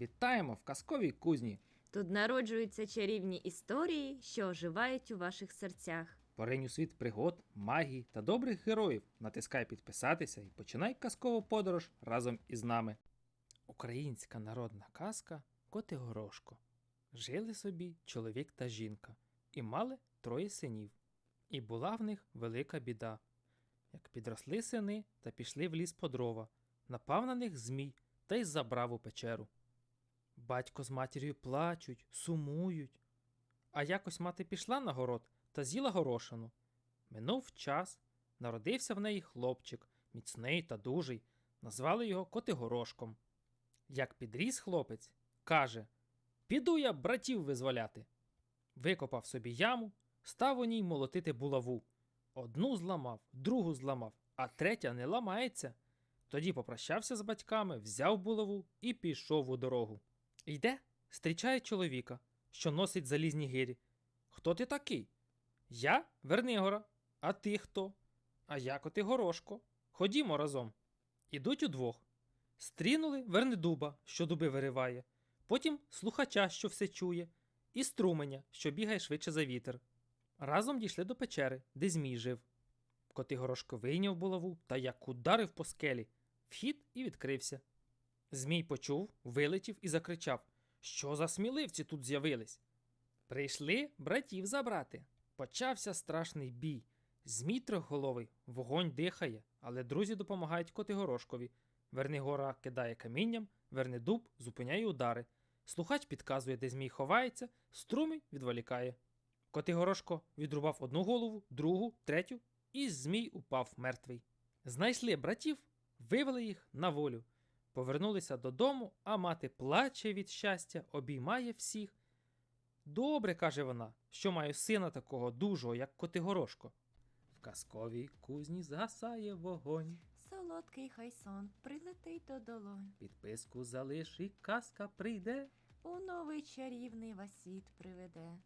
Вітаємо в казковій кузні. Тут народжуються чарівні історії, що оживають у ваших серцях. Поринь у світ пригод, магії та добрих героїв. Натискай підписатися і починай казкову подорож разом із нами. Українська народна казка Котигорошко. Жили собі чоловік та жінка, і мали троє синів. І була в них велика біда. Як підросли сини та пішли в ліс по дрова, напав на них змій та й забрав у печеру. Батько з матір'ю плачуть, сумують. А якось мати пішла на город та з'їла горошину. Минув час, народився в неї хлопчик, міцний та дужий, назвали його Котигорошком. Як підріс хлопець, каже: Піду я братів визволяти. Викопав собі яму, став у ній молотити булаву. Одну зламав, другу зламав, а третя не ламається. Тоді попрощався з батьками, взяв булаву і пішов у дорогу. Йде, зустрічає чоловіка, що носить залізні гирі. Хто ти такий? Я Вернигора. А ти хто? А я Котигорошко. Ходімо разом. Ідуть удвох. Стрінули Вернедуба, що дуби вириває, потім слухача, що все чує, і струменя, що бігає швидше за вітер. Разом дійшли до печери, де Змій жив. Котигорошко вийняв булаву та як ударив по скелі. Вхід і відкрився. Змій почув, вилетів і закричав: Що за сміливці тут з'явились? Прийшли братів забрати. Почався страшний бій. Змій трьохголовий, вогонь дихає, але друзі допомагають Котигорошкові. Вернигора кидає камінням, Вернедуб зупиняє удари. Слухач підказує, де Змій ховається, струмінь відволікає. Котигорошко відрубав одну голову, другу, третю, і Змій упав мертвий. Знайшли братів, вивели їх на волю. Повернулися додому, а мати плаче від щастя, обіймає всіх. Добре, каже вона, що маю сина такого дужого, як Котигорошко. В казковій кузні згасає вогонь. Солодкий хай сон прилетить до долонь. Підписку залиш і казка прийде. У новий чарівний вас світ приведе.